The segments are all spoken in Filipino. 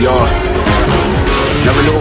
y'all. Never knew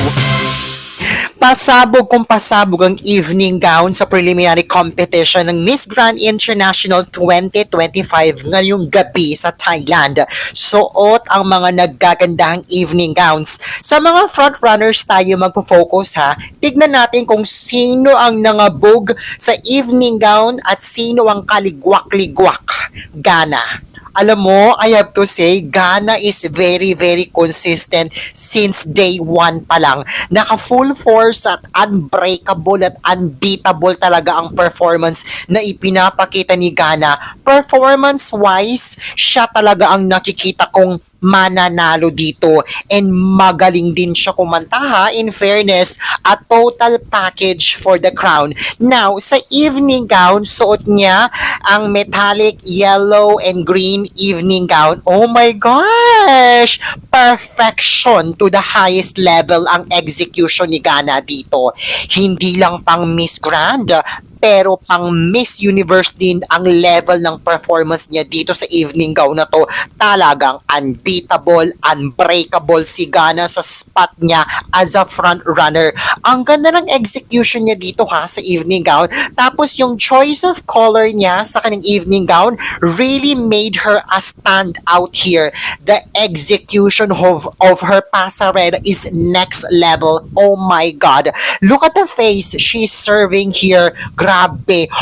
Pasabog kung pasabog ang evening gown sa preliminary competition ng Miss Grand International 2025 ngayong gabi sa Thailand. Suot ang mga naggagandahang evening gowns. Sa mga frontrunners tayo magpo-focus ha. Tignan natin kung sino ang nangabog sa evening gown at sino ang kaligwak-ligwak. Gana. Alam mo, I have to say, Ghana is very, very consistent since day one pa lang. Naka full force at unbreakable at unbeatable talaga ang performance na ipinapakita ni Ghana. Performance-wise, siya talaga ang nakikita kong mananalo dito. And magaling din siya kumanta ha in fairness a total package for the crown. Now sa evening gown suot niya ang metallic yellow and green evening gown. Oh my gosh! Perfection to the highest level ang execution ni Gana dito. Hindi lang pang Miss Grand pero pang Miss Universe din ang level ng performance niya dito sa evening gown na to. Talagang unbeatable, unbreakable si Gana sa spot niya as a front runner. Ang ganda ng execution niya dito ha sa evening gown. Tapos yung choice of color niya sa kanyang evening gown really made her a stand out here. The execution of, of her pasarela is next level. Oh my God. Look at the face she's serving here.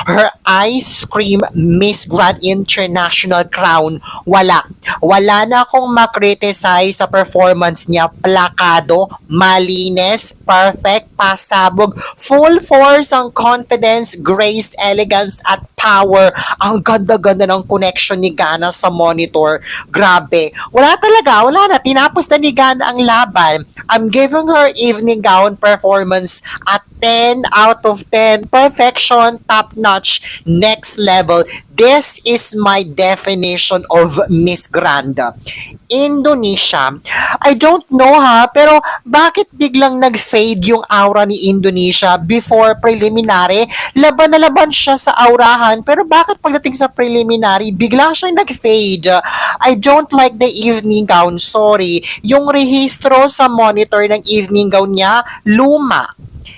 Her ice cream Miss Grand International crown. Wala. Wala na akong makriticize sa performance niya. Plakado, malinis, perfect, pasabog, full force ang confidence, grace, elegance, at power. Ang ganda-ganda ng connection ni Gana sa monitor. Grabe. Wala talaga. Wala na. Tinapos na ni Gana ang laban. I'm giving her evening gown performance at 10 out of 10. Perfection, top notch, next level. This is my definition of Miss Granda. Indonesia. I don't know ha, pero bakit biglang nag-fade yung aura ni Indonesia before preliminary? Laban na laban siya sa aurahan, pero bakit pagdating sa preliminary, bigla siyang nag-fade? I don't like the evening gown, sorry. Yung rehistro sa monitor ng evening gown niya, luma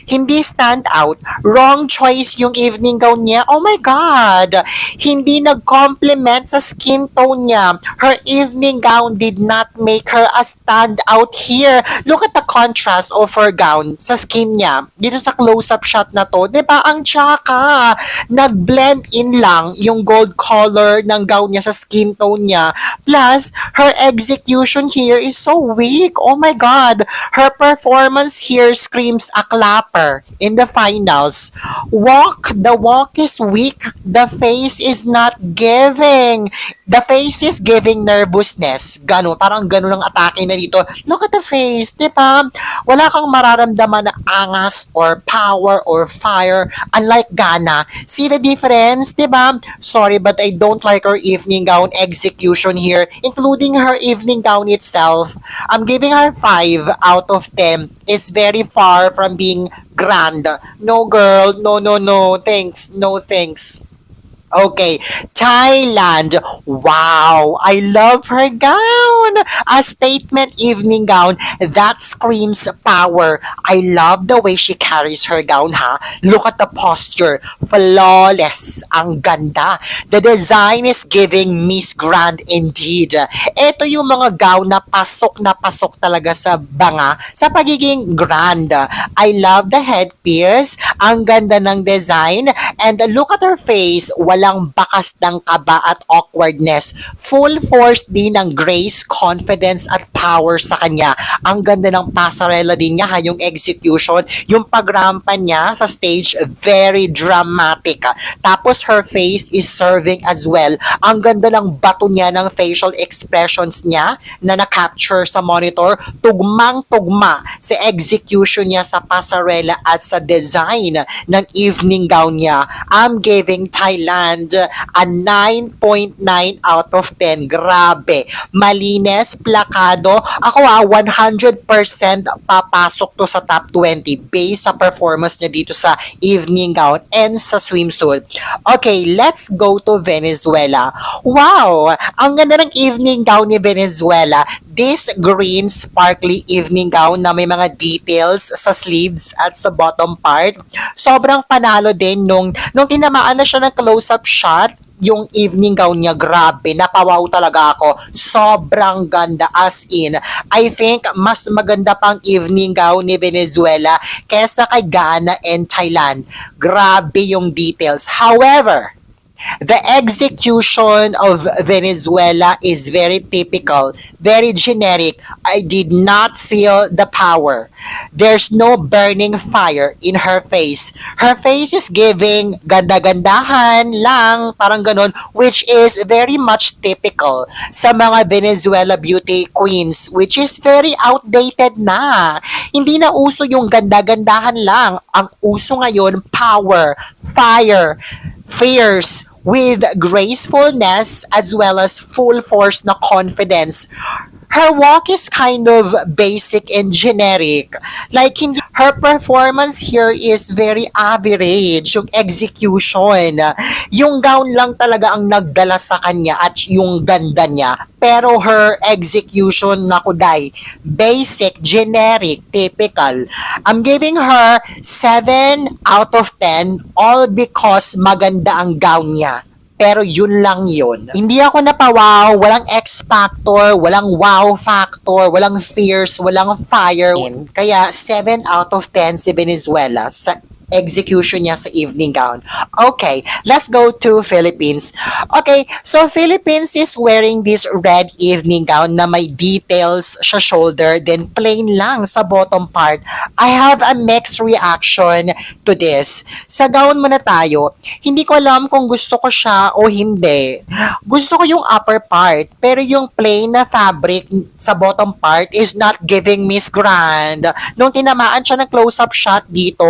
hindi stand out. Wrong choice yung evening gown niya. Oh my God! Hindi nag-complement sa skin tone niya. Her evening gown did not make her a stand out here. Look at the contrast of her gown sa skin niya. Dito sa close-up shot na to, di ba ang tsaka? Nag-blend in lang yung gold color ng gown niya sa skin tone niya. Plus, her execution here is so weak. Oh my God! Her performance here screams a clapper in the finals. Walk, the walk is weak. The face is not giving. The face is giving nervousness. Ganun, parang ganun ang atake na dito. Look at the face, di ba? Wala kang mararamdaman na angas or power or fire. Unlike Gana. See the difference, di ba? Sorry, but I don't like her evening gown execution here, including her evening gown itself. I'm giving her 5 out of 10. It's very far from being grand. No, girl. No, no, no. Thanks. No, thanks. Okay, Thailand. Wow, I love her gown. A statement evening gown that screams power. I love the way she carries her gown, ha? Look at the posture. Flawless. Ang ganda. The design is giving Miss Grand indeed. Ito yung mga gown na pasok na pasok talaga sa banga sa pagiging grand. I love the headpiece. Ang ganda ng design. And look at her face. Walang bakas ng kaba at awkwardness. Full force din ng grace, confidence at power sa kanya. Ang ganda ng pasarela din niya, ha, yung execution, yung pagrampa niya sa stage, very dramatic. Tapos her face is serving as well. Ang ganda ng bato niya ng facial expressions niya na na-capture sa monitor, tugmang-tugma sa execution niya sa pasarela at sa design ng evening gown niya. I'm giving Thailand a 9.9 out of 10. Grabe. Malinis, plakado. Ako ah, 100% papasok to sa top 20 based sa performance niya dito sa evening gown and sa swimsuit. Okay, let's go to Venezuela. Wow! Ang ganda ng evening gown ni Venezuela. This green sparkly evening gown na may mga details sa sleeves at sa bottom part. Sobrang panalo din nung, nung tinamaan na siya ng close-up shot yung evening gown niya, grabe, napawaw talaga ako. Sobrang ganda as in. I think mas maganda pang evening gown ni Venezuela kesa kay Ghana and Thailand. Grabe yung details. However, The execution of Venezuela is very typical, very generic. I did not feel the power. There's no burning fire in her face. Her face is giving ganda-gandahan lang, parang ganun, which is very much typical sa mga Venezuela beauty queens, which is very outdated na. Hindi na uso yung ganda-gandahan lang. Ang uso ngayon, power, fire, fierce, with gracefulness as well as full force na confidence. Her walk is kind of basic and generic. Like, in, her performance here is very average. Yung execution. Yung gown lang talaga ang nagdala sa kanya at yung ganda niya. Pero her execution, nakuday, basic, generic, typical. I'm giving her 7 out of 10 all because maganda ang gown niya. Pero yun lang yun. Hindi ako napawaw, walang X factor, walang wow factor, walang fierce, walang fire. Kaya 7 out of 10 si Venezuela sa execution niya sa evening gown. Okay, let's go to Philippines. Okay, so Philippines is wearing this red evening gown na may details sa shoulder, then plain lang sa bottom part. I have a mixed reaction to this. Sa gown muna tayo, hindi ko alam kung gusto ko siya o hindi. Gusto ko yung upper part, pero yung plain na fabric sa bottom part is not giving Miss Grand. Nung tinamaan siya ng close-up shot dito,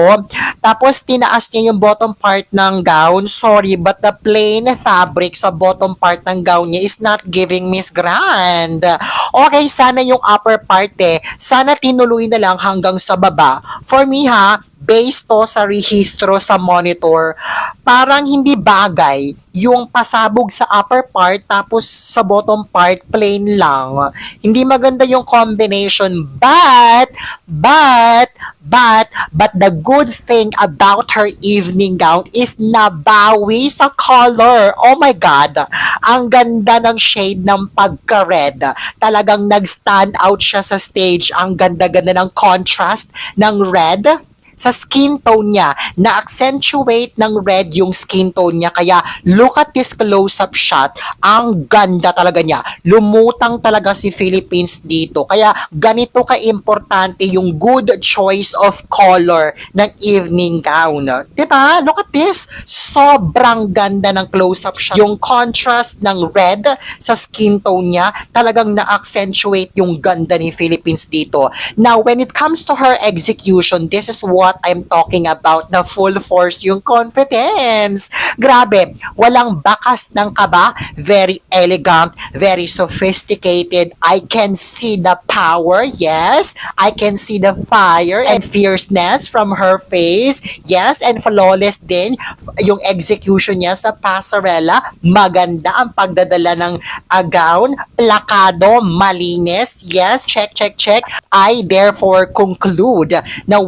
tapos tinaas niya yung bottom part ng gown, sorry, but the plain fabric sa bottom part ng gown niya is not giving Miss Grand. Okay, sana yung upper part eh, sana tinuloy na lang hanggang sa baba. For me ha, based to sa rehistro sa monitor, parang hindi bagay yung pasabog sa upper part tapos sa bottom part plain lang. Hindi maganda yung combination but but but but the good thing about her evening gown is nabawi sa color. Oh my god. Ang ganda ng shade ng pagka-red. Talagang nag-stand out siya sa stage. Ang ganda-ganda ng contrast ng red sa skin tone niya, na-accentuate ng red yung skin tone niya. Kaya, look at this close-up shot. Ang ganda talaga niya. Lumutang talaga si Philippines dito. Kaya, ganito ka-importante yung good choice of color ng evening gown. Diba? Look at this. Sobrang ganda ng close-up shot. Yung contrast ng red sa skin tone niya, talagang na-accentuate yung ganda ni Philippines dito. Now, when it comes to her execution, this is what I'm talking about na full force yung confidence. Grabe, walang bakas ng kaba, very elegant, very sophisticated. I can see the power, yes. I can see the fire and fierceness from her face. Yes, and flawless din yung execution niya sa pasarela. Maganda ang pagdadala ng uh, gown, plakado, malinis. Yes, check, check, check. I therefore conclude na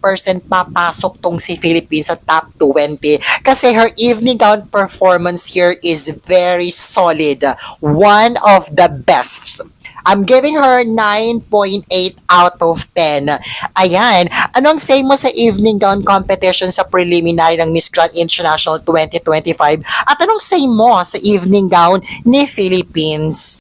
100% papasok tong si Philippines sa top 20 kasi her evening gown performance here is very solid. One of the best. I'm giving her 9.8 out of 10. Ayan. Anong say mo sa evening gown competition sa preliminary ng Miss Grand International 2025? At anong say mo sa evening gown ni Philippines?